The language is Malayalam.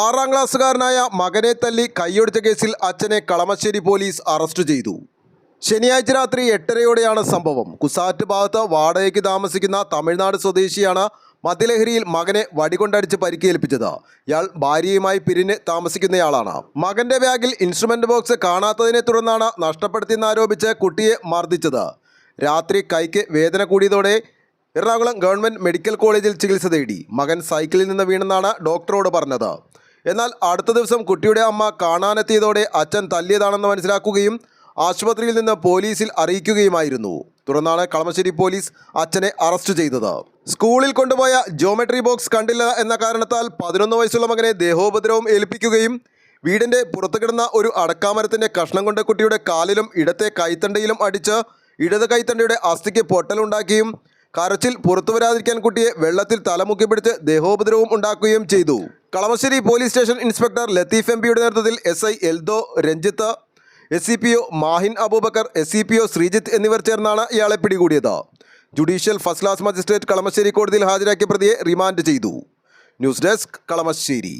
ആറാം ക്ലാസ്സുകാരനായ മകനെ തല്ലി കൈയൊടിച്ച കേസിൽ അച്ഛനെ കളമശ്ശേരി പോലീസ് അറസ്റ്റ് ചെയ്തു. ശനിയാഴ്ച രാത്രി എട്ടരയോടെയാണ് സംഭവം. കുസാറ്റ് ഭാഗത്ത് വാടകയ്ക്ക് താമസിക്കുന്ന തമിഴ്നാട് സ്വദേശിയാണ് മദ്യലഹരിയിൽ മകനെ വടികൊണ്ടടിച്ച് പരിക്കേൽപ്പിച്ചത്. ഇയാൾ ഭാര്യയുമായി പിരിഞ്ഞ് താമസിക്കുന്നയാളാണ്. മകന്റെ ബാഗിൽ ഇൻസ്ട്രുമെന്റ് ബോക്സ് കാണാത്തതിനെ തുടർന്നാണ് നഷ്ടപ്പെടുത്തിയെന്നാരോപിച്ച് കുട്ടിയെ മർദ്ദിച്ചത്. രാത്രി കൈക്ക് വേദന കൂടിയതോടെ എറണാകുളം ഗവൺമെന്റ് മെഡിക്കൽ കോളേജിൽ ചികിത്സ തേടി. മകൻ സൈക്കിളിൽ നിന്ന് വീണെന്നാണ് ഡോക്ടറോട് പറഞ്ഞത്. എന്നാൽ അടുത്ത ദിവസം കുട്ടിയുടെ അമ്മ കാണാനെത്തിയതോടെ അച്ഛൻ തല്ലിയതാണെന്ന് മനസ്സിലാക്കുകയും ആശുപത്രിയിൽ നിന്ന് പോലീസിൽ അറിയിക്കുകയുമായിരുന്നു. തുടർന്നാണ് കളമശ്ശേരി പോലീസ് അച്ഛനെ അറസ്റ്റ് ചെയ്തത്. സ്കൂളിൽ കൊണ്ടുപോയ ജോമെട്രി ബോക്സ് കണ്ടില്ല എന്ന കാരണത്താൽ പതിനൊന്ന് വയസ്സുള്ള മകനെ ദേഹോപദ്രവം ഏൽപ്പിക്കുകയും വീടിന്റെ പുറത്തു കിടന്ന ഒരു അടക്കാമരത്തിന്റെ കഷ്ണം കൊണ്ട് കുട്ടിയുടെ കാലിലും ഇടത്തെ കൈത്തണ്ടയിലും അടിച്ച് ഇടത് കൈത്തണ്ടയുടെ അസ്ഥിക്ക് പൊട്ടലുണ്ടാക്കിയും കരച്ചിൽ പുറത്തു വരാതിരിക്കാൻ കുട്ടിയെ വെള്ളത്തിൽ തലമുക്കി പിടിച്ച് ദേഹോപദ്രവം ഉണ്ടാക്കുകയും ചെയ്തു. Kalamassery police station inspector Latheef M പിയുടെ നേതൃത്വത്തിൽ S I Eldho Ranjith S C P O Mahin Abubakar S C P O Sreejith എന്നിവർ ചേർന്നാണ് ഇയാളെ പിടികൂടിയത്. Judicial first class magistrate Kalamassery കോടതിയിൽ ഹാജരാക്കിയ പ്രതിയെ റിമാൻഡ് ചെയ്തു. News desk Kalamassery.